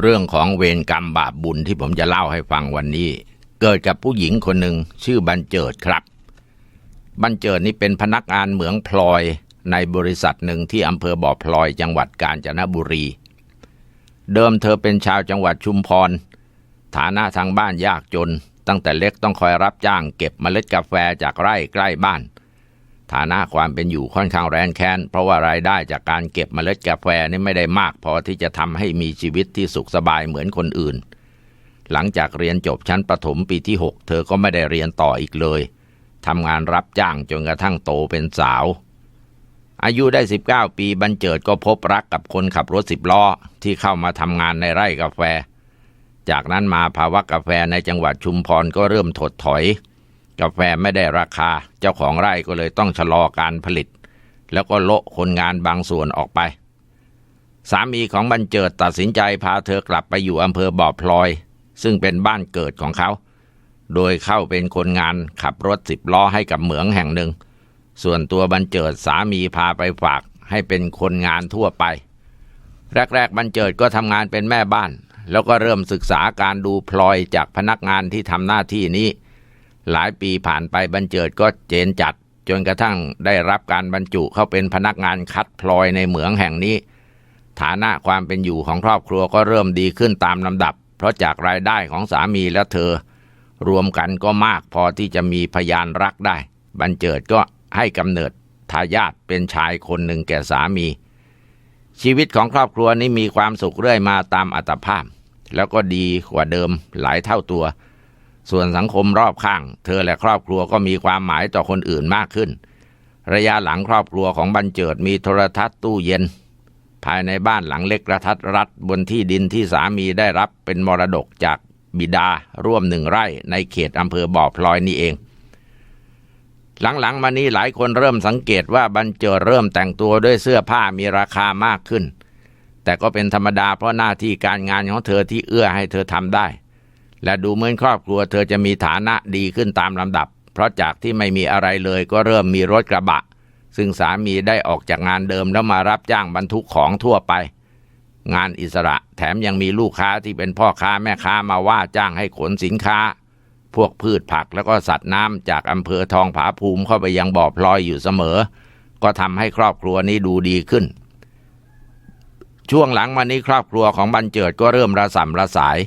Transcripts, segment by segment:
เรื่องของเวรกรรมบาปบุญที่ผมจะเล่าให้ฟังวันนี้ เกิดกับผู้หญิงคนหนึ่งชื่อบันเจิดครับ บันเจิดนี่เป็นพนักงานเหมืองพลอยในบริษัทหนึ่งที่อำเภอบ่อพลอยจังหวัดกาญจนบุรี เดิมเธอเป็นชาวจังหวัดชุมพร ฐานะทางบ้านยากจน ตั้งแต่เล็กต้องคอยรับจ้างเก็บเมล็ดกาแฟจากไร่ใกล้บ้าน ฐานะความเป็นอยู่ค่อนข้างแรนแค้น เพราะว่ารายได้จากการเก็บเมล็ดกาแฟนี่ไม่ได้มากพอที่จะทำให้มีชีวิตที่สุขสบายเหมือนคนอื่น หลังจากเรียนจบชั้นประถมปีที่ 6 เธอก็ไม่ได้เรียนต่ออีกเลยทำงานรับจ้างจนกระทั่งโตเป็นสาว อายุได้ 19 ปีบรรเจิดก็พบรักกับคนขับรถสิบล้อที่เข้ามาทำงานในไร่กาแฟ จากนั้นมาภาวะกาแฟในจังหวัดชุมพรก็เริ่มถดถอย กาแฟไม่ได้ราคา เจ้าของไร่ก็เลยต้องชะลอการผลิต แล้วก็โละคนงานบางส่วนออกไป สามีของบรรเจิดตัดสินใจพาเธอกลับไปอยู่อำเภอบ่อพลอย ซึ่งเป็นบ้านเกิดของเขา โดยเข้าเป็นคนงานขับรถสิบล้อให้กับเหมืองแห่งหนึ่ง ส่วนตัวบรรเจิดสามีพาไปฝากให้เป็นคนงานทั่วไป แรก ๆบรรเจิดก็ทำงานเป็นแม่บ้าน แล้วก็เริ่มศึกษาการดูพลอยจากพนักงานที่ทำหน้าที่นี้ หลายปีผ่านไปบรรเจิดก็เจนจัด จนกระทั่งได้รับการบรรจุเข้าเป็นพนักงานคัดพลอยในเหมืองแห่งนี้ ฐานะความเป็นอยู่ของครอบครัวก็เริ่มดีขึ้นตามลำดับ เพราะจากรายได้ของสามีและเธอ รวมกันก็มากพอที่จะมีพยานรักได้ บรรเจิดก็ให้กำเนิดทายาทเป็นชายคนหนึ่งแก่สามี ชีวิตของครอบครัวนี้มีความสุขเรื่อยมาตามอัตภาพ แล้วก็ดีกว่าเดิมหลายเท่าตัว ส่วนสังคมรอบข้าง เธอและครอบครัวก็มีความหมายต่อคนอื่นมากขึ้น ระยะหลังครอบครัวของบรรเจิดมีโทรทัศน์ตู้เย็น ภายในบ้านหลังเล็กกระทัดรัดบนที่ดินที่สามีได้รับเป็นมรดกจากบิดาร่วมหนึ่งไร่ในเขตอำเภอบ่อพลอยนี่เอง หลังๆมานี้หลายคนเริ่มสังเกตว่าบรรเจิดเริ่มแต่งตัวด้วยเสื้อผ้ามีราคามากขึ้น แต่ก็เป็นธรรมดาเพราะหน้าที่การงานของเธอที่เอื้อให้เธอทำได้ และดูเหมือนครอบครัวเธอจะมีฐานะดีขึ้นตามลำดับ เพราะจากที่ไม่มีอะไรเลยก็เริ่มมีรถกระบะ ซึ่งสามีได้ออกจากงานเดิมแล้วมารับจ้างบรรทุกของทั่วไป งานอิสระแถมยังมีลูกค้าที่เป็นพ่อค้าแม่ค้ามาว่าจ้างให้ขนสินค้า พวกพืชผักแล้วก็สัตว์น้ำจากอำเภอทองผาภูมิเข้าไปยังบ่อพลอยอยู่เสมอ ก็ทำให้ครอบครัวนี้ดูดีขึ้น ช่วงหลังมานี้ครอบครัวของบรรเจิดก็เริ่มระสำระสาย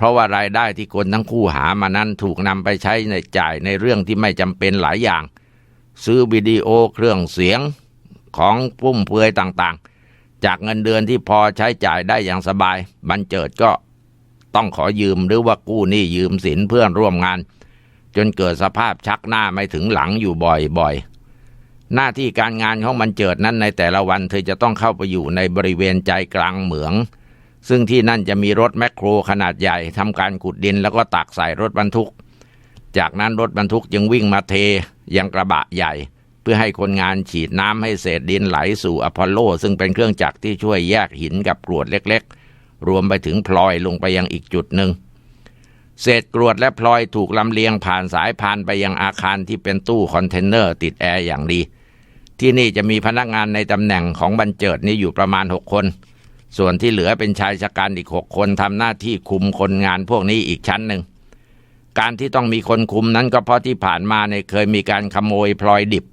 เพราะว่ารายได้ที่คนทั้งคู่หามานั้นถูกนำไปใช้ในจ่ายในเรื่องที่ไม่จำเป็นหลายอย่าง ซื้อวิดีโอเครื่องเสียงของฟุ่มเฟือยต่างๆ จากเงินเดือนที่พอใช้จ่ายได้อย่างสบายบรรเจิดก็ต้องขอยืมหรือว่ากู้หนี้ยืมสินเพื่อนร่วมงาน จนเกิดสภาพชักหน้าไม่ถึงหลังอยู่บ่อยๆ หน้าที่การงานของบรรเจิดนั้นในแต่ละวันเธอจะต้องเข้าไปอยู่ในบริเวณใจกลางเหมือง ซึ่งที่นั่นจะมีรถแมคโครขนาดใหญ่ทำการขุดดินแล้วก็ตักใส่รถบรรทุก จากนั้นรถบรรทุกจึงวิ่งมาเทยังกระบะใหญ่ เพื่อให้คนงานฉีดน้ำให้เศษดินไหลสู่อพอลโล ซึ่งเป็นเครื่องจักรที่ช่วยแยกหินกับกรวดเล็กๆ รวมไปถึงพลอยลงไปยังอีกจุดหนึ่งเศษกรวดและพลอยถูกลำเลียงผ่านสายพานไปยังอาคารที่เป็นตู้คอนเทนเนอร์ติดแอร์อย่างดี ที่นี่จะมีพนักงานในตำแหน่งของบรรเจิดนี้อยู่ประมาณ 6 คน ส่วนที่เหลือเป็นชายชะกันอีก6คนทำหน้าที่คุมคนงานพวกนี้อีกชั้นหนึ่ง การที่ต้องมีคนคุมนั้นก็เพราะที่ผ่านมาเนี่ยเคยมีการขโมยพลอยดิบ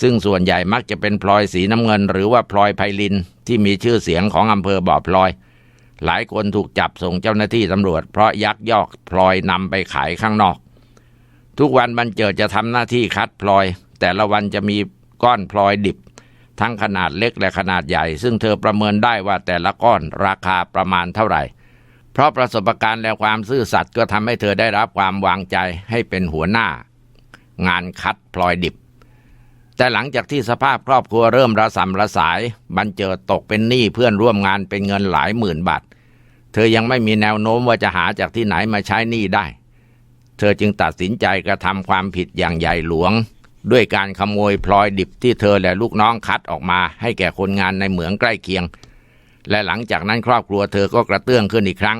ซึ่งส่วนใหญ่มักจะเป็นพลอยสีน้ำเงิน หรือว่าพลอยไพลินที่มีชื่อเสียงของอำเภอบ่อพลอย หลายคนถูกจับส่งเจ้าหน้าที่ตำรวจ เพราะยักยอกพลอยนำไปขายข้างนอก ทุกวันบรรเจิดจะทำหน้าที่คัดพลอย แต่ละวันจะมีก้อนพลอยดิบ ทั้งขนาดเล็กและขนาดใหญ่ ซึ่งเธอประเมินได้ว่าแต่ละก้อนราคาประมาณเท่าไหร่ เพราะประสบการณ์และความซื่อสัตย์ก็ทำให้เธอได้รับความวางใจให้เป็นหัวหน้า งานคัดพลอยดิบ แต่หลังจากที่สภาพครอบครัวเริ่มระสำระสายบรรเจิดตกเป็นหนี้เพื่อนร่วมงานเป็นเงินหลายหมื่นบาทเธอยังไม่มีแนวโน้มว่าจะหาจากที่ไหนมาใช้หนี้ได้ เธอจึงตัดสินใจกระทำความผิดอย่างใหญ่หลวง ด้วยการขโมยพลอยดิบที่เธอและลูกน้องคัดออกมาให้แก่คนงานในเหมืองใกล้เคียง และหลังจากนั้นครอบครัวเธอก็กระเตื้องขึ้นอีกครั้ง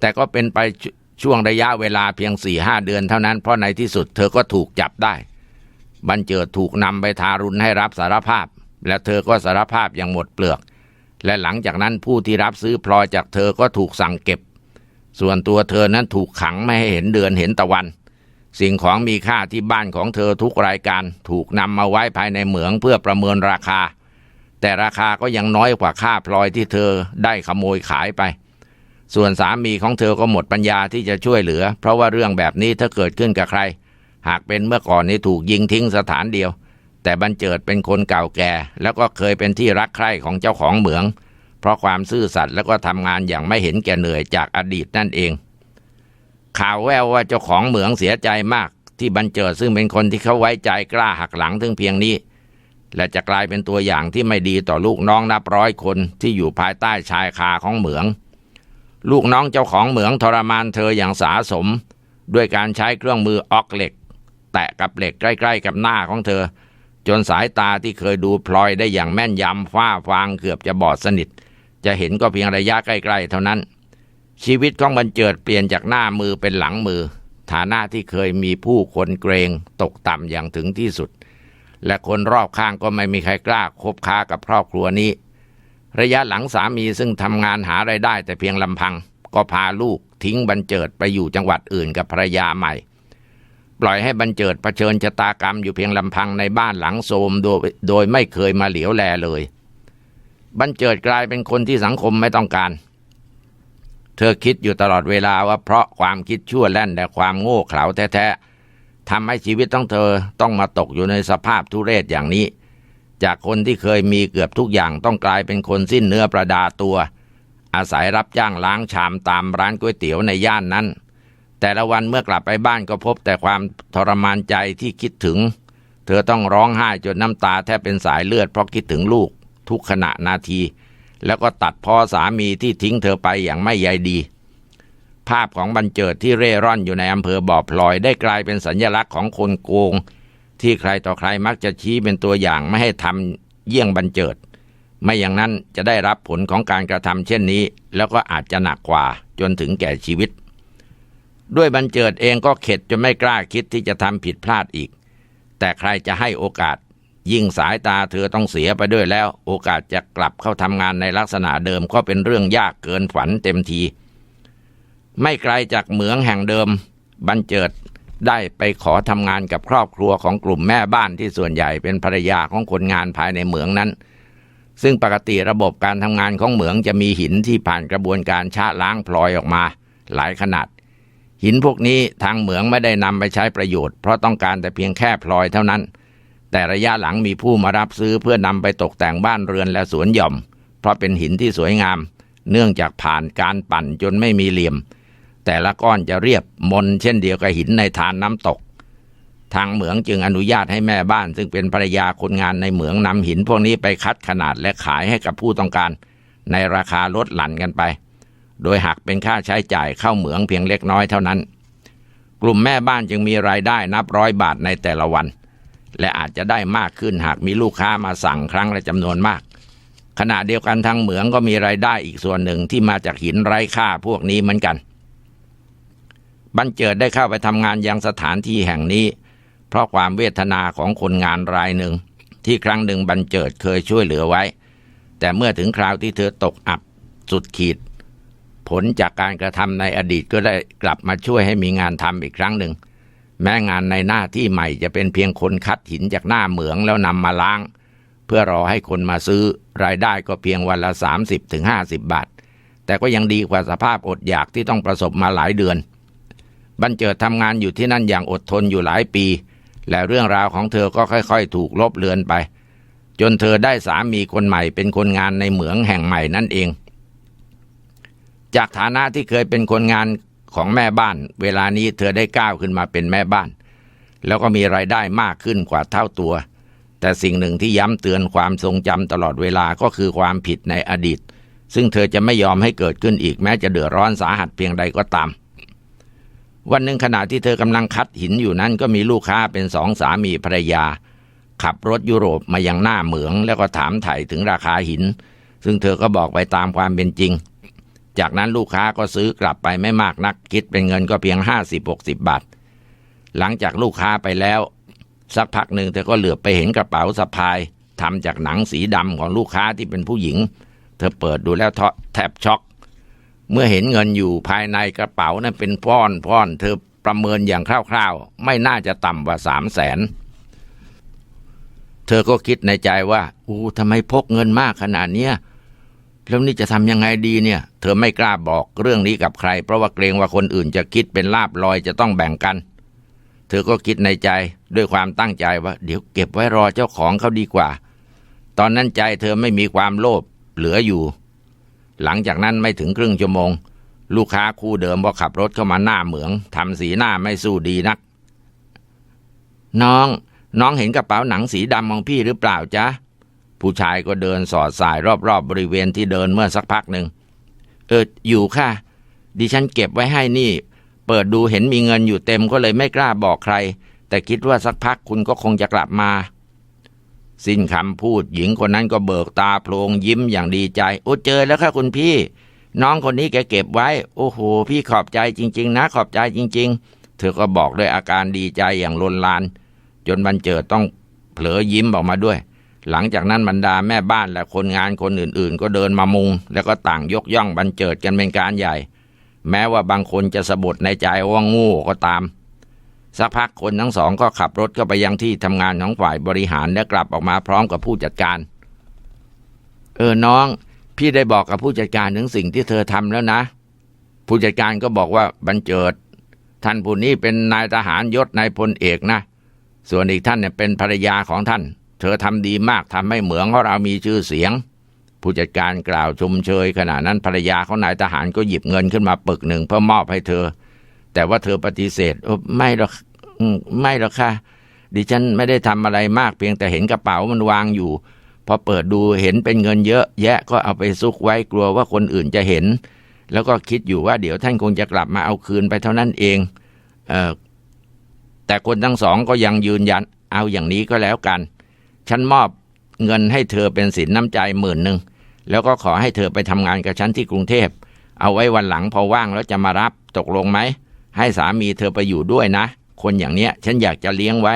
แต่ก็เป็นไปช่วงระยะเวลาเพียงสี่ห้าเดือนเท่านั้นเพราะในที่สุดเธอก็ถูกจับได้บรรเจิดถูกนำไปทารุณให้รับสารภาพ และเธอก็สารภาพอย่างหมดเปลือก และหลังจากนั้นผู้ที่รับซื้อพลอยจากเธอก็ถูกสั่งเก็บ ส่วนตัวเธอนั้นถูกขังไม่ให้เห็นเดือนเห็นตะวัน สิ่งของมีค่าที่บ้านของเธอทุกรายการถูกนำมาไว้ภายในเหมืองเพื่อประเมินราคา แต่ราคาก็ยังน้อยกว่าค่าพลอยที่เธอได้ขโมยขายไป ส่วนสามีของเธอก็หมดปัญญาที่จะช่วยเหลือ เพราะว่าเรื่องแบบนี้ถ้าเกิดขึ้นกับใคร หากเป็นเมื่อก่อนนี้ถูกยิงทิ้งสถานเดียว แต่บรรเจิดเป็นคนเก่าแก่ แล้วก็เคยเป็นที่รักใคร่ของเจ้าของเหมือง เพราะความซื่อสัตย์แล้วก็ทำงานอย่างไม่เห็นแก่เหนื่อยจากอดีตนั่นเอง ข่าวแววว่าเจ้าของเหมืองเสียใจมาก ที่บรรเจิดซึ่งเป็นคนที่เขาไว้ใจกล้าหักหลังถึงเพียงนี้ และจะกลายเป็นตัวอย่างที่ไม่ดีต่อลูกน้องนับร้อยคนที่อยู่ภายใต้ชายคาของเหมือง ลูกน้องเจ้าของเหมืองทรมานเธออย่างสาสม ด้วยการใช้เครื่องมือออกเหล็ก แตะกับเหล็กใกล้ ๆ กับหน้าของเธอ จนสายตาที่เคยดูพลอยได้อย่างแม่นยำฟ้าฟางเกือบจะบอดสนิท จะเห็นก็เพียงระยะใกล้ ๆ เท่านั้น ชีวิตของบรรเจิดเปลี่ยนจากหน้ามือเป็นหลังมือ ฐานะที่เคยมีผู้คนเกรงตกต่ำอย่างถึงที่สุด และคนรอบข้างก็ไม่มีใครกล้าคบค้ากับครอบครัวนี้ ระยะหลังสามีซึ่งทำงานหาไรายได้แต่เพียงลำพัง ก็พาลูกทิ้งบรรเจิดไปอยู่จังหวัดอื่นกับภรรยาใหม่ ปล่อยให้บรรเจิดเผชิญชะตากรรมอยู่เพียงลำพังในบ้านหลังโทมโดยโดยไม่เคยมาเหลียวแลเลย บรรเจิดกลายเป็นคนที่สังคมไม่ต้องการ ธอคิดอยู่ตลอดเวลาว่าเพราะความคิดชั่วแล่นและความโง่เขลาแท้ๆทำให้ชีวิตต้องเธอต้องมาตกอยู่ในสภาพทุเรศอย่างนี้ จากคนที่เคยมีเกือบทุกอย่างต้องกลายเป็นคนสิ้นเนื้อประดาตัว อาศัยรับจ้างล้างชามตามร้านก๋วยเตี๋ยวในย่านนั้น แต่ละวันเมื่อกลับไปบ้านก็พบแต่ความทรมานใจที่คิดถึง เธอต้องร้องไห้จนน้ำตาแทบเป็นสายเลือดเพราะคิดถึงลูก ทุกขณะนาที แล้วก็ตัดพ่อสามีที่ทิ้งเธอไปอย่างไม่ใยดี ภาพของบรรเจิดที่เร่ร่อนอยู่ในอำเภอบ่อพลอยได้กลายเป็นสัญลักษณ์ของคนโกง ที่ใครต่อใครมักจะชี้เป็นตัวอย่างไม่ให้ทำเยี่ยงบรรเจิด ไม่อย่างนั้นจะได้รับผลของการกระทำเช่นนี้ แล้วก็อาจจะหนักกว่าจนถึงแก่ชีวิต ด้วยบรรเจิดเองก็เข็ดจนไม่กล้าคิดที่จะทำผิดพลาดอีก แต่ใครจะให้โอกาส ยิ่งสายตาเธอต้องเสียไปด้วยแล้ว โอกาสจะกลับเข้าทำงานในลักษณะเดิมก็เป็นเรื่องยากเกินฝันเต็มที ไม่ไกลจากเหมืองแห่งเดิมบรรเจิดได้ไปขอทำงานกับครอบครัวของกลุ่มแม่บ้านที่ส่วนใหญ่เป็นภรรยาของคนงานภายในเหมืองนั้น ซึ่งปกติระบบการทำงานของเหมืองจะมีหินที่ผ่านกระบวนการชะล้างพลอยออกมา หลายขนาด หินพวกนี้ทางเหมืองไม่ได้นำไปใช้ประโยชน์เพราะต้องการแต่เพียงแค่พลอยเท่านั้น แต่ระยะหลังมีผู้มารับซื้อเพื่อนำไปตกแต่งบ้านเรือนและสวนหย่อม เพราะเป็นหินที่สวยงาม เนื่องจากผ่านการปั่นจนไม่มีเหลี่ยม แต่ละก้อนจะเรียบมนเช่นเดียวกับหินในทานน้ำตก ทางเหมืองจึงอนุญาตให้แม่บ้าน ซึ่งเป็นภรรยาคนงานในเหมืองนำหินพวกนี้ไปคัดขนาดและขายให้กับผู้ต้องการ ในราคาลดหลั่นกันไป โดยหักเป็นค่าใช้จ่ายเข้าเหมืองเพียงเล็กน้อยเท่านั้น กลุ่มแม่บ้านจึงมีรายได้นับร้อยบาทในแต่ละวัน และอาจจะได้มากขึ้นหากมีลูกค้ามาสั่งครั้งละจำนวนมาก ขณะเดียวกันทางเหมืองก็มีรายได้อีกส่วนหนึ่งที่มาจากหินไร้ค่าพวกนี้เหมือนกันบรรเจิดได้เข้าไปทำงานยังสถานที่แห่งนี้ เพราะความเวทนาของคนงานรายหนึ่ง ที่ครั้งหนึ่งบรรเจิดเคยช่วยเหลือไว้ แต่เมื่อถึงคราวที่เธอตกอับสุดขีด ผลจากการกระทำในอดีตก็ได้กลับมาช่วยให้มีงานทำอีกครั้งหนึ่ง แม้งานในหน้าที่ใหม่จะเป็นเพียงคนคัดหินจากหน้าเหมืองแล้วนำมาล้าง เพื่อรอให้คนมาซื้อรายได้ก็เพียงวันละ 30-50ถึง50บาท แต่ก็ยังดีกว่าสภาพอดอยากที่ต้องประสบมาหลายเดือนบรรเจิดทำงานอยู่ที่นั่นอย่างอดทนอยู่หลายปี และเรื่องราวของเธอก็ค่อยๆ ถูกลบเลือนไป จนเธอได้สามีคนใหม่เป็นคนงานในเหมืองแห่งใหม่นั่นเอง จากฐานะที่เคยเป็นคนงาน ของแม่บ้าน เวลานี้เธอได้ก้าวขึ้นมาเป็นแม่บ้าน แล้วก็มีรายได้มากขึ้นกว่าเท่าตัว แต่สิ่งหนึ่งที่ย้ำเตือนความทรงจำตลอดเวลาก็คือความผิดในอดีต ซึ่งเธอจะไม่ยอมให้เกิดขึ้นอีกแม้จะเดือดร้อนสาหัสเพียงใดก็ตาม วันหนึ่งขณะที่เธอกำลังคัดหินอยู่นั้นก็มีลูกค้าเป็นสองสามีภรรยา ขับรถยุโรปมายังหน้าเหมือง แล้วก็ถามไถ่ถึงราคาหิน ซึ่งเธอก็บอกไปตามความเป็นจริง จากนั้นลูกค้าก็ซื้อกลับไปไม่มากนักคิดเป็นเงินก็เพียงห้าสิบหกสิบบาท หลังจากลูกค้าไปแล้ว สักพักหนึ่งเธอก็เหลือบไปเห็นกระเป๋าสะพายทำจากหนังสีดำของลูกค้าที่เป็นผู้หญิง เธอเปิดดูแล้วแทบช็อก เมื่อเห็นเงินอยู่ภายในกระเป๋านั้นเป็นพ่อนพ่อนเธอประเมินอย่างคร่าวๆ ไม่น่าจะต่ำกว่าสามแสนเธอก็คิดในใจว่าอู้ทำไมพกเงินมากขนาดเนี้ยแล้วนี่จะทำยังไงดีเนี่ย เธอไม่กล้าบอกเรื่องนี้กับใคร เพราะว่าเกรงว่าคนอื่นจะคิดเป็นลาบลอยจะต้องแบ่งกัน เธอก็คิดในใจด้วยความตั้งใจว่า เดี๋ยวเก็บไว้รอเจ้าของเขาดีกว่า ตอนนั้นใจเธอไม่มีความโลภเหลืออยู่ หลังจากนั้นไม่ถึงครึ่งชั่วโมง ลูกค้าคู่เดิมก็ขับรถเข้ามาหน้าเหมืองทำสีหน้าไม่สู้ดีนัก น้อง น้องเห็นกระเป๋าหนังสีดำของพี่หรือเปล่าจ๊ะผู้ชายก็เดินสอดสายรอบๆบบริเวณที่เดินเมื่อสักพักหนึ่ง เอออยู่ค่ะ ดิฉันเก็บไว้ให้นี่ เปิดดูเห็นมีเงินอยู่เต็มก็เลยไม่กล้าบอกใคร แต่คิดว่าสักพักคุณก็คงจะกลับมา สิ้นคำพูดหญิงคนนั้นก็เบิกตาโพลงยิ้มอย่างดีใจ โอ้เจอแล้วค่ะคุณพี่ น้องคนนี้แกเก็บไว้ โอ้โห พี่ขอบใจจริง ๆ นะ ขอบใจจริง ๆ เธอก็บอกด้วยอาการดีใจอย่างลนลาน จนบันเจิดต้องเผลอยิ้มออกมาด้วย หลังจากนั้นบรรดาแม่บ้านและคนงานคนอื่นๆ ก็เดินมามุง แล้วก็ต่างยกย่องบันเจิดกันเป็นการใหญ่ แม้ว่าบางคนจะสะบดในใจว่างูก็ตาม สักพักคนทั้งสองก็ขับรถเข้าไปยังที่ทำงานของฝ่ายบริหารและกลับออกมาพร้อมกับผู้จัดการ เออน้อง พี่ได้บอกกับผู้จัดการถึงสิ่งที่เธอทำแล้วนะ ผู้จัดการก็บอกว่าบรรเจิด ท่านผู้นี้เป็นนายทหารยศนายพลเอกนะ ส่วนอีกท่านเนี่ยเป็นภรรยาของท่าน เธอทำดีมากทำให้เหมืองของเรามีชื่อเสียง ผู้จัดการกล่าวชมเชย ขณะนั้นภรรยาของนายทหารก็หยิบเงินขึ้นมาปึกหนึ่งเพื่อมอบให้เธอ แต่ว่าเธอปฏิเสธไม่หรอกไม่หรอกค่ะ ดิฉันไม่ได้ทำอะไรมากเพียงแต่เห็นกระเป๋ามันวางอยู่ พอเปิดดูเห็นเป็นเงินเยอะ แยะก็เอาไปซุกไว้กลัวว่าคนอื่นจะเห็น แล้วก็คิดอยู่ว่าเดี๋ยวท่านคงจะกลับมาเอาคืนไปเท่านั้นเองเออแต่คนทั้งสองก็ยังยืนยัน เอาอย่างนี้ก็แล้วกัน ฉันมอบเงินให้เธอเป็นสินน้ำใจหมื่นหนึ่งแล้วก็ขอให้เธอไปทำงานกับฉันที่กรุงเทพ เอาไว้วันหลังพอว่างแล้วจะมารับตกลงไหม ให้สามีเธอไปอยู่ด้วยนะ คนอย่างเนี้ยฉันอยากจะเลี้ยงไว้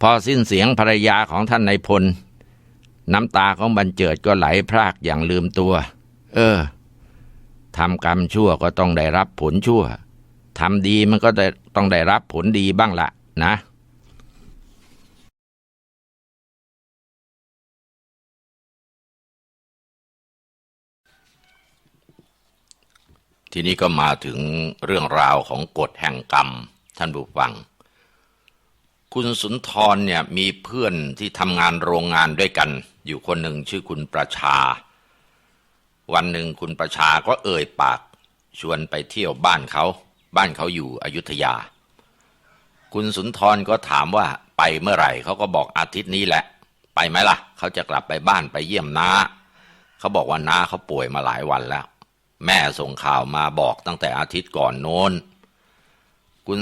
พอสิ้นเสียงภรรยาของท่านนายพล น้ำตาของบรรเจิดก็ไหลพรากอย่างลืมตัว เออทำกรรมชั่วก็ต้องได้รับผลชั่วทำดีมันก็ต้องได้รับผลดีบ้างละนะ ทีนี้ก็มาถึงเรื่องราวของกฎแห่งกรรม ท่านผู้ฟัง คุณสุนทรเนี่ยมีเพื่อนที่ทำงานโรงงานด้วยกัน อยู่คนหนึ่งชื่อคุณประชา วันหนึ่งคุณประชาก็เอ่ยปากชวนไปเที่ยวบ้านเขา บ้านเขาอยู่อยุธยา คุณสุนทรก็ถามว่าไปเมื่อไหร่เขาก็บอกอาทิตย์นี้แหละ ไปไหมล่ะ เขาจะกลับไปบ้านไปเยี่ยมน้าเขาบอกว่าน้าเขาป่วยมาหลายวันแล้ว แม่ส่งข่าวมาบอกตั้งแต่อาทิตย์ก่อนโน้น คุณ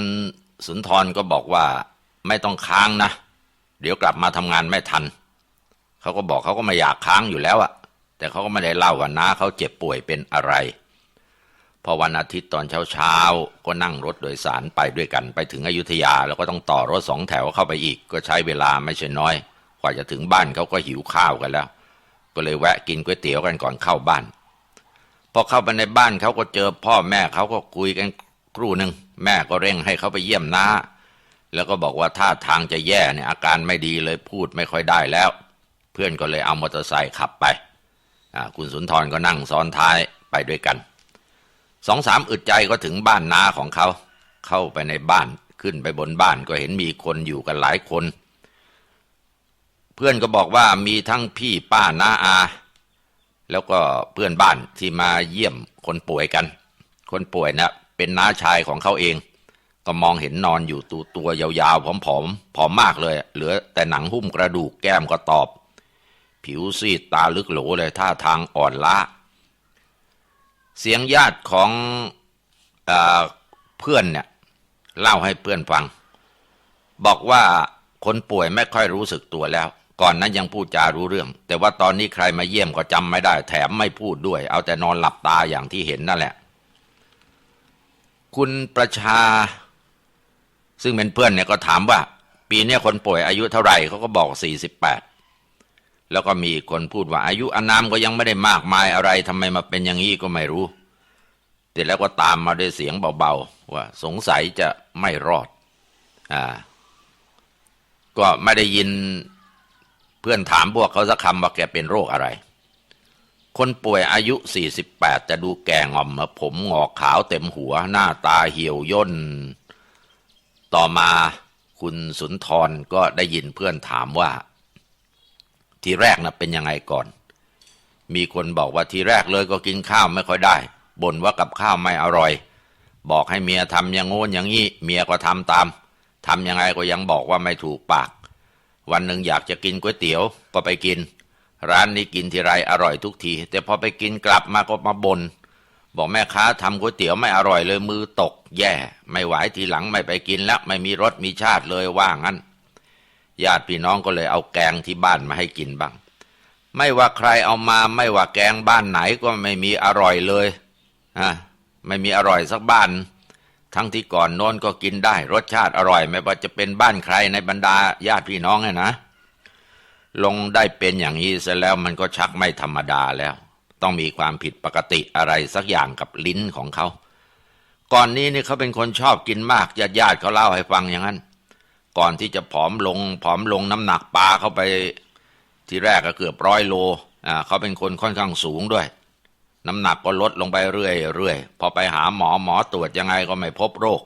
สุนทรก็บอกว่าไม่ต้องค้างนะ เดี๋ยวกลับมาทำงานไม่ทัน เขาก็บอกเขาก็ไม่อยากค้างอยู่แล้วอะแต่เขาก็ไม่ได้เล่าว่าน้าเขาเจ็บป่วยเป็นอะไร พอวันอาทิตย์ตอนเช้าเช้าก็นั่งรถโดยสารไปด้วยกันไปถึงอยุธยา แล้วก็ต้องต่อรถสองแถวเข้าไปอีก ก็ใช้เวลาไม่ใช่น้อย กว่าจะถึงบ้านเขาก็หิวข้าวกันแล้ว ก็เลยแวะกินก๋วยเตี๋ยวกันก่อนเข้าบ้าน พอเข้าไปในบ้านเขาก็เจอพ่อแม่เขาก็คุยกันครู่หนึ่งแม่ก็เร่งให้เขาไปเยี่ยมน้า แล้วก็บอกว่าท่าทางจะแย่เนี่ยอาการไม่ดีเลยพูดไม่ค่อยได้แล้ว เพื่อนก็เลยเอามอเตอร์ไซค์ขับไปคุณสุนทรก็นั่งซ้อนท้ายไปด้วยกันสองสามอึดใจก็ถึงบ้านนาของเขา เข้าไปในบ้านขึ้นไปบนบ้านก็เห็นมีคนอยู่กันหลายคน เพื่อนก็บอกว่ามีทั้งพี่ป้าน้าอา แล้วก็เพื่อนบ้านที่มาเยี่ยมคนป่วยกัน คนป่วยนะเป็นน้าชายของเขาเอง ก็มองเห็นนอนอยู่ตัวตัวยาวๆผอมๆผอมมากเลย เหลือแต่หนังหุ้มกระดูกแก้มก็ตอบ ผิวซีดตาลึกโหลเลยท่าทางอ่อนล้า เสียงญาติของเอเพื่อนเนี่ยเล่าให้เพื่อนฟัง บอกว่าคนป่วยไม่ค่อยรู้สึกตัวแล้ว ก่อนนั้นยังพูดจารู้เรื่อง แต่ว่าตอนนี้ใครมาเยี่ยมก็จำไม่ได้ แถมไม่พูดด้วย เอาแต่นอนหลับตาอย่างที่เห็นนั่นแหละ คุณประชา ซึ่งเป็นเพื่อนเนี่ยก็ถามว่า ปีนี้คนป่วยอายุเท่าไหร่เขาก็บอก 48 แล้วก็มีคนพูดว่าอายุอานามก็ยังไม่ได้มากมายอะไรทำไมมาเป็นอย่างนี้ก็ไม่รู้เสร็จแล้วก็ตามมาด้วยเสียงเบาๆว่า สงสัยจะไม่รอดอ่าก็ไม่ได้ยิน เพื่อนถามพวกเขาสักคำว่าแกเป็นโรคอะไร คนป่วยอายุ 48 จะดูแก่งอมมาผมงอกขาวเต็มหัว หน้าตาเหี่ยวย่น ต่อมาคุณสุนทรก็ได้ยินเพื่อนถามว่า ทีแรกนะเป็นยังไงก่อน มีคนบอกว่าทีแรกเลยก็กินข้าวไม่ค่อยได้บ่นว่ากับข้าวไม่อร่อย บอกให้เมียทำอย่างโน้นอย่างนี้ เมียก็ทำตามทำยังไงก็ยังบอกว่าไม่ถูกปาก วันหนึ่งอยากจะกินก๋วยเตี๋ยวก็ไปกิน ร้านนี้กินทีไรอร่อยทุกที แต่พอไปกินกลับมาก็มาบน่นบอกแม่ค้าทำก๋วยเตี๋ยวไม่อร่อยเลยมือตก แย่ ไม่ไหวทีหลังไม่ไปกินแล้วไม่มีรสมีชาติเลยว่างั้นญาติพี่น้องก็เลยเอาแกงที่บ้านมาให้กินบ้าง ไม่ว่าใครเอามาไม่ว่าแกงบ้านไหนก็ไม่มีอร่อยเลยอะไม่มีอร่อยสักบ้าน ทั้งที่ก่อนโน้นก็กินได้ รสชาติอร่อย ไม่ว่าจะเป็นบ้านใครในบรรดาญาติพี่น้องไงนะ ลงได้เป็นอย่างนี้เสร็จแล้วมันก็ชักไม่ธรรมดาแล้ว ต้องมีความผิดปกติอะไรสักอย่างกับลิ้นของเขา ก่อนนี้นี่เขาเป็นคนชอบกินมากญาติญาติเขาเล่าให้ฟังอย่างนั้น ก่อนที่จะผอมลง ผอมลงน้ำหนักปลาเข้าไป ที่แรกก็เกือบร้อยโลอ่าเขาเป็นคนค่อนข้างสูงด้วย น้ำหนักก็ลดลงไปเรื่อยเรื่อยพอไปหาหมอหมอตรวจยังไงก็ไม่พบโรค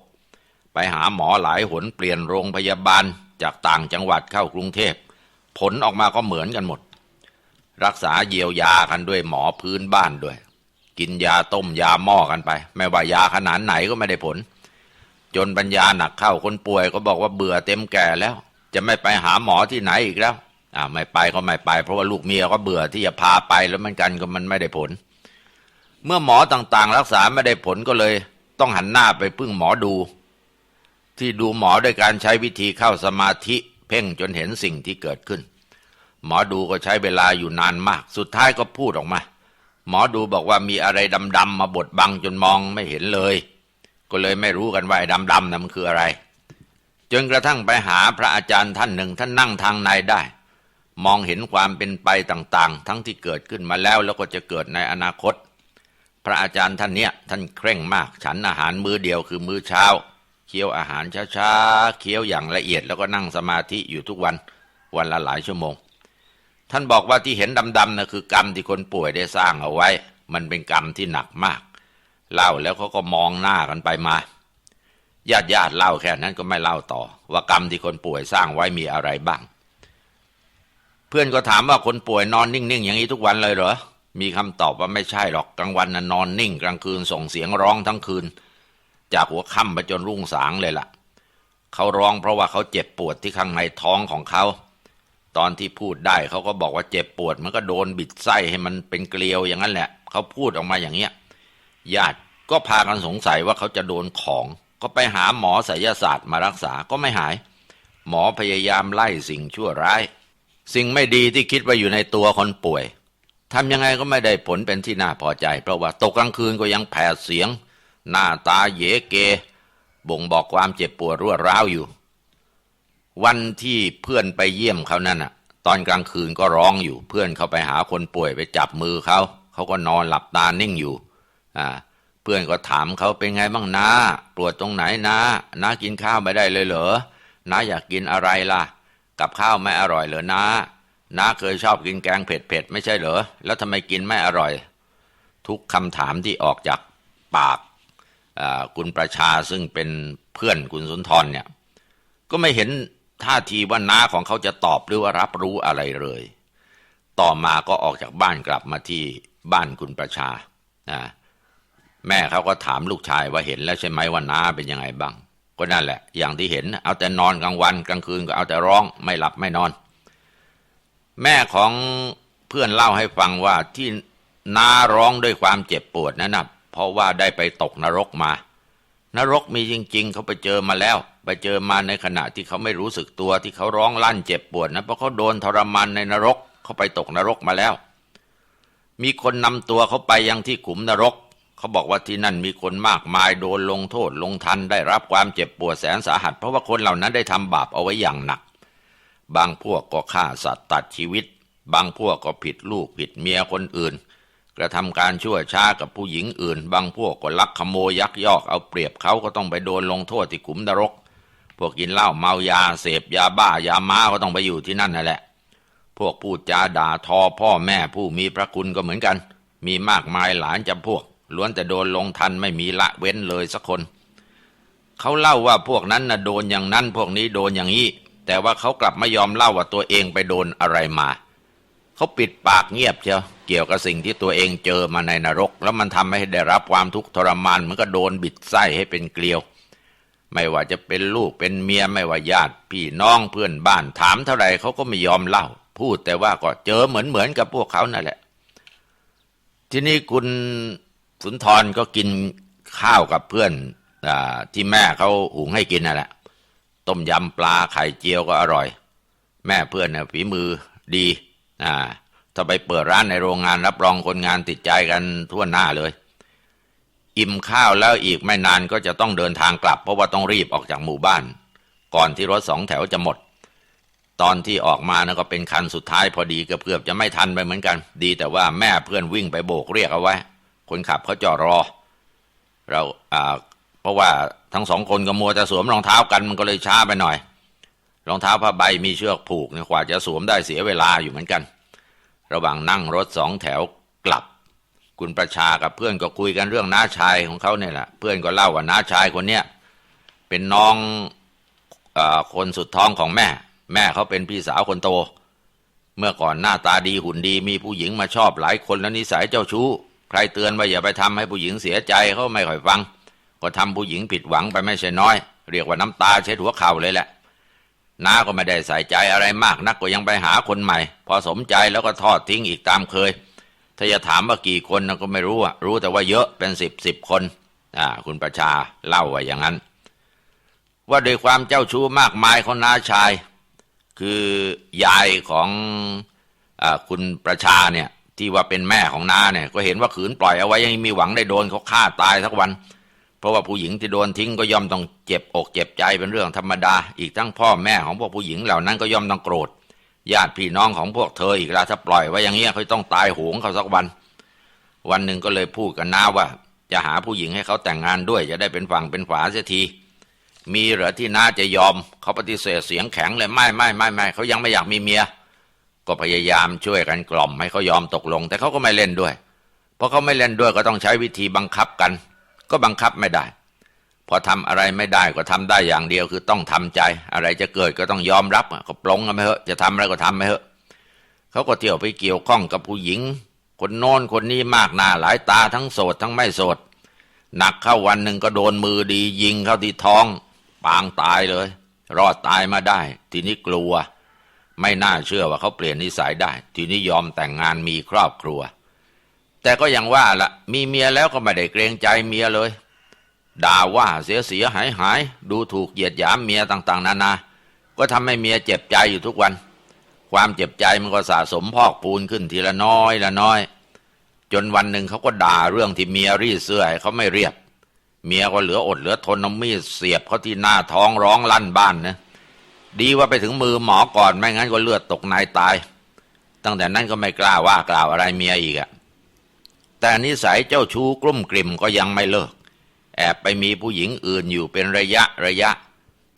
ไปหาหมอหลายหนเปลี่ยนโรงพยาบาลจากต่างจังหวัดเข้ากรุงเทพ ผลออกมาก็เหมือนกันหมด รักษาเยียวยากันด้วยหมอพื้นบ้านด้วย กินยาต้มยาหม้อกันไป ไม่ว่ายาขนาดไหนก็ไม่ได้ผล จนปัญญาหนักเข้าคนป่วยก็บอกว่าเบื่อเต็มแก่แล้ว จะไม่ไปหาหมอที่ไหนอีกแล้วอ่าไม่ไปก็ไม่ไป เพราะว่าลูกเมียก็เบื่อที่จะพาไปแล้วมันกันก็มันไม่ได้ผล เมื่อหมอต่างๆ รักษาไม่ได้ผลก็เลย ต้องหันหน้าไปพึ่งหมอดู ที่ดูหมอด้วยการใช้วิธีเข้าสมาธิ เพ่งจนเห็นสิ่งที่เกิดขึ้น หมอดูก็ใช้เวลาอยู่นานมาก สุดท้ายก็พูดออกมา หมอดูบอกว่ามีอะไรดำๆมาบดบังจนมองไม่เห็นเลย ก็เลยไม่รู้กันว่าดำๆนะมันคืออะไร จนกระทั่งไปหาพระอาจารย์ท่านหนึ่งท่านนั่งทางในได้มองเห็นความเป็นไปต่างๆ ทั้งที่เกิดขึ้นมาแล้วแล้วก็จะเกิดในอนาคต พระอาจารย์ท่านเนี้ยท่านเคร่งมาก ฉันอาหารมื้อเดียวคือมื้อเช้า เคี้ยวอาหารช้าๆเคี้ยวอย่างละเอียดแล้วก็นั่งสมาธิอยู่ทุกวันวันละหลายชั่วโมง ท่านบอกว่าที่เห็นดำๆนะคือกรรมที่คนป่วยได้สร้างเอาไว้ มันเป็นกรรมที่หนักมาก เล่าแล้วเขาก็มองหน้ากันไปมาญาติญาติเล่าแค่นั้นก็ไม่เล่าต่อ ว่ากรรมที่คนป่วยสร้างไว้มีอะไรบ้าง เพื่อนก็ถามว่าคนป่วยนอนนิ่งๆ อย่างนี้ทุกวันเลยเหรอ มีคำตอบว่าไม่ใช่หรอกกลางวันน่ะนอนนิ่ง กลางคืนส่งเสียงร้องทั้งคืน จากหัวค่ำไปจนรุ่งสางเลยล่ะ เขาร้องเพราะว่าเขาเจ็บปวดที่ข้างในท้องของเขา ตอนที่พูดได้เขาก็บอกว่าเจ็บปวด มันก็โดนบิดไส้ให้มันเป็นเกลียวอย่างนั้นแหละ เขาพูดออกมาอย่างเงี้ยญาติก็พากันสงสัยว่าเขาจะโดนของ ก็ไปหาหมอไสยศาสตร์มารักษาก็ไม่หาย หมอพยายามไล่สิ่งชั่วร้าย สิ่งไม่ดีที่คิดว่าอยู่ในตัวคนป่วย ทำยังไงก็ไม่ได้ผลเป็นที่น่าพอใจ เพราะว่าตกกลางคืนก็ยังแผดเสียง หน้าตาเยเก บ่งบอกความเจ็บปวดรัวร้าวอยู่ วันที่เพื่อนไปเยี่ยมเขานั่นน่ะตอนกลางคืนก็ร้องอยู่ เพื่อนเขาไปหาคนป่วยไปจับมือเขาเขาก็นอนหลับตานิ่งอยู่อ่าเพื่อนก็ถามเขาเป็นไงบ้างนะปวดตรงไหนนะนะกินข้าวไม่ได้เลยเหรอนะอยากกินอะไรล่ะ กับข้าวไม่อร่อยเหรอนะ นะเคยชอบกินแกงเผ็ดๆไม่ใช่เหรอ แล้วทำไมกินไม่อร่อย ทุกคำถามที่ออกจากปากคุณประชาซึ่งเป็นเพื่อนคุณสุนทรเนี่ย ก็ไม่เห็นท่าทีว่าน้าของเขาจะตอบหรือว่ารับรู้อะไรเลย ต่อมาก็ออกจากบ้านกลับมาที่บ้านคุณประชา แม่เขาก็ถามลูกชายว่าเห็นแล้วใช่ไหมว่าน้าเป็นยังไงบ้าง ก็นั่นแหละ อย่างที่เห็น เอาแต่นอนกลางวันกลางคืนก็เอาแต่ร้องไม่หลับไม่นอน แม่ของเพื่อนเล่าให้ฟังว่าที่น้าร้องด้วยความเจ็บปวดนั้นนะเพราะว่าได้ไปตกนรกมา นรกมีจริง ๆ เขาไปเจอมาแล้ว ไปเจอมาในขณะที่เขาไม่รู้สึกตัวที่เขาร้องลั่นเจ็บปวดนะเพราะเขาโดนทรมานในนรกเขาไปตกนรกมาแล้ว มีคนนำตัวเขาไปยังที่ขุมนรก เขาบอกว่าที่นั่นมีคนมากมายโดนลงโทษลงทันได้รับความเจ็บปวดแสนสาหัส เพราะว่าคนเหล่านั้นได้ทำบาปเอาไว้อย่างหนัก บางพวกก็ฆ่าสัตว์ตัดชีวิต บางพวกก็ผิดลูกผิดเมียคนอื่น กระทำการชั่วช้ากับผู้หญิงอื่น บางพวกก็ลักขโมยยักยอกเอาเปรียบเขาก็ต้องไปโดนลงโทษที่ขุมนรก พวกกินเหล้าเมายาเสพยาบ้ายาม้าก็ต้องไปอยู่ที่นั่นนั่นแหละ พวกพูดจาด่าทอพ่อแม่ผู้มีพระคุณก็เหมือนกัน มีมากมายหลานจำพวก ล้วนแต่โดนลงทันไม่มีละเว้นเลยสักคน เขาเล่าว่าพวกนั้นน่ะโดนอย่างนั้นพวกนี้โดนอย่างนี้ แต่ว่าเขากลับไม่ยอมเล่าว่าตัวเองไปโดนอะไรมา เขาปิดปากเงียบเชียวเกี่ยวกับสิ่งที่ตัวเองเจอมาในนรก แล้วมันทำให้ได้รับความทุกข์ทรมานเหมันก็โดนบิดไส้ให้เป็นเกลียว ไม่ว่าจะเป็นลูกเป็นเมียไม่ว่าญาติ พี่น้องเพื่อนบ้านถามเท่าไหร่เขาก็ไม่ยอมเล่า พูดแต่ว่าก็เจอเหมือนเหมือนกับพวกเขานั่นแหละ ทีนี้คุณสุนทรก็กินข้าวกับเพื่อนอที่แม่เขาหุงให้กินนั่นแหละ ต้มยำปลาไข่เจียวก็อร่อย แม่เพื่อนเนี่ยฝีมือดีอ่าถ้าไปเปิดร้านในโรงงานรับรองคนงานติดใจกันทั่วหน้าเลย อิ่มข้าวแล้วอีกไม่นานก็จะต้องเดินทางกลับ เพราะว่าต้องรีบออกจากหมู่บ้าน ก่อนที่รถสองแถวจะหมด ตอนที่ออกมานะก็เป็นคันสุดท้ายพอดีเกือบเกือบจะไม่ทันไปเหมือนกัน ดีแต่ว่าแม่เพื่อนวิ่งไปโบกเรียกเอาไว้ คนขับเขาจอดรอ เราอ่าเพราะว่า ทั้งสองคนก็มัวจะสวมรองเท้ากันมันก็เลยช้าไปหน่อย รองเท้าผ้าใบมีเชือกผูกเนี่ยกว่าจะสวมได้เสียเวลาอยู่เหมือนกัน ระหว่างนั่งรถสองแถวกลับ คุณประชากับเพื่อนก็คุยกันเรื่องน้าชายของเขาเนี่ยแหละเพื่อนก็เล่าว่าน้าชายคนเนี้ยเป็นน้องอคนสุดท้องของแม่ แม่เขาเป็นพี่สาวคนโต เมื่อก่อนหน้าตาดีหุ่นดี มีผู้หญิงมาชอบหลายคนแล้วนิสัยเจ้าชู้ ใครเตือนว่าอย่าไปทำให้ผู้หญิงเสียใจเขาไม่ค่อยฟัง ก็ทำผู้หญิงผิดหวังไปไม่ใช่น้อย เรียกว่าน้ำตาเช็ดหัวเข่าเลยแหละน้าก็ไม่ได้ใส่ใจอะไรมากนักก็ยังไปหาคนใหม่ พอสมใจแล้วก็ทอดทิ้งอีกตามเคย ถ้าจะถามว่ากี่คนนะก็ไม่รู้อะรู้แต่ว่าเยอะเป็นสิบสิบคนอ่าคุณประชาเล่าว่าอย่างนั้น ว่าโดวยความเจ้าชู้มากมายของน้าชาย คือยายของอคุณประชาเนี่ยที่ว่าเป็นแม่ของน้าเนี่ย ก็เห็นว่าขืนปล่อยเอาไว้ยังมีหวังได้โดนเขาฆ่าตายสักวัน เพราะว่าผู้หญิงที่โดนทิ้งก็ย่อมต้องเจ็บอกเจ็บใจเป็นเรื่องธรรมดา อีกทั้งพ่อแม่ของพวกผู้หญิงเหล่านั้นก็ย่อมต้องโกรธ ญาติพี่น้องของพวกเธออีกแล้วถ้าปล่อยไว้อย่างเงี้ยเขาต้องตายโหงเขาสักวัน วันหนึ่งก็เลยพูดกันน้าว่า จะหาผู้หญิงให้เขาแต่งงานด้วยจะได้เป็นฝั่งเป็นฝาเสียที มีเหรอที่น้าจะยอม เขาปฏิเสธเสียงแข็งเลยไม่ไม่ไม่ไม่เขายังไม่อยากมีเมีย ก็พยายามช่วยกันกล่อมให้เขายอมตกลง แต่เขาก็ไม่เล่นด้วย เพราะเขาไม่เล่นด้วยก็ต้องใช้วิธีบังคับกัน ก็บังคับไม่ได้ พอทำอะไรไม่ได้ก็ทำได้อย่างเดียวคือต้องทำใจ อะไรจะเกิดก็ต้องยอมรับก็ปลงกันไปเถอะจะทำอะไรก็ทำไปเถอะเขาก็เที่ยวไปเกี่ยวข้องกับผู้หญิง คนโน้นคนนี้มากหน้าหลายตาทั้งโสดทั้งไม่โสดหนักเข้าวันหนึ่งก็โดนมือดียิงเข้าที่ท้อง ปางตายเลย รอดตายมาได้ ทีนี้กลัว ไม่น่าเชื่อว่าเขาเปลี่ยนนิสัยได้ ทีนี้ยอมแต่งงานมีครอบครัว แต่ก็ยังว่าละมีเมียแล้วก็ไม่ได้เกรงใจเมียเลย ด่าว่าเสียเสียหายหายดูถูกเหยียดหยามเมียต่าง ๆ นานา ก็ทำให้เมียเจ็บใจอยู่ทุกวัน ความเจ็บใจมันก็สะสมพอกพูนขึ้นทีละน้อยละน้อย จนวันหนึ่งเขาก็ด่าเรื่องที่เมียรีดเสื้อให้เขาไม่เรียบ เมียก็เหลืออดเหลือทนเอามีดเสียบเขาที่หน้าท้องร้องลั่นบ้านนะดีว่าไปถึงมือหมอก่อนไม่งั้นก็เลือดตกในตาย ตั้งแต่นั้นก็ไม่กล้าว่ากล่าวอะไรเมียอีกอะ แต่นิสัยเจ้าชู้กลุ่มกลิ่มก็ยังไม่เลิก แอบไปมีผู้หญิงอื่นอยู่เป็นระยะระยะ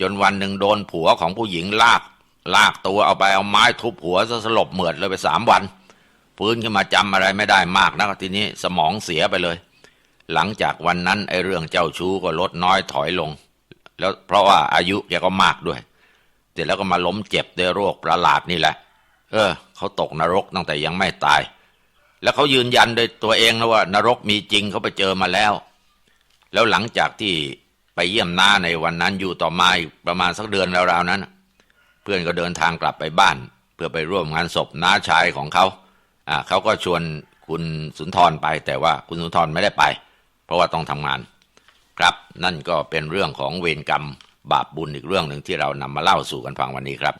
จนวันหนึ่งโดนผัวของผู้หญิงลาก ลากตัวเอาไปเอาไม้ทุบหัวซะสลบเหมือดเลยไปสามวันฟื้นขึ้นมาจำอะไรไม่ได้มากนะทีนี้สมองเสียไปเลย หลังจากวันนั้นไอ้เรื่องเจ้าชู้ก็ลดน้อยถอยลง แล้วเพราะว่าอายุแกก็มากด้วย เสร็จแล้วก็มาล้มเจ็บด้วยโรคประหลาดนี่แหละ เออเขาตกนรกตั้งแต่ยังไม่ตาย แล้วเขายืนยันโดยตัวเองนะว่า นรกมีจริงเขาไปเจอมาแล้ว แล้วหลังจากที่ไปเยี่ยมน้าในวันนั้นอยู่ต่อมาอีกประมาณสักเดือนราวๆนั้น เพื่อนก็เดินทางกลับไปบ้าน เพื่อไปร่วมงานศพน้าชายของเขาอ่าเขาก็ชวนคุณสุนทรไป แต่ว่าคุณสุนทรไม่ได้ไป เพราะว่าต้องทำงาน ครับนั่นก็เป็นเรื่องของเวรกรรมบาปบุญอีกเรื่องหนึ่งที่เรานำมาเล่าสู่กันฟังวันนี้ครับ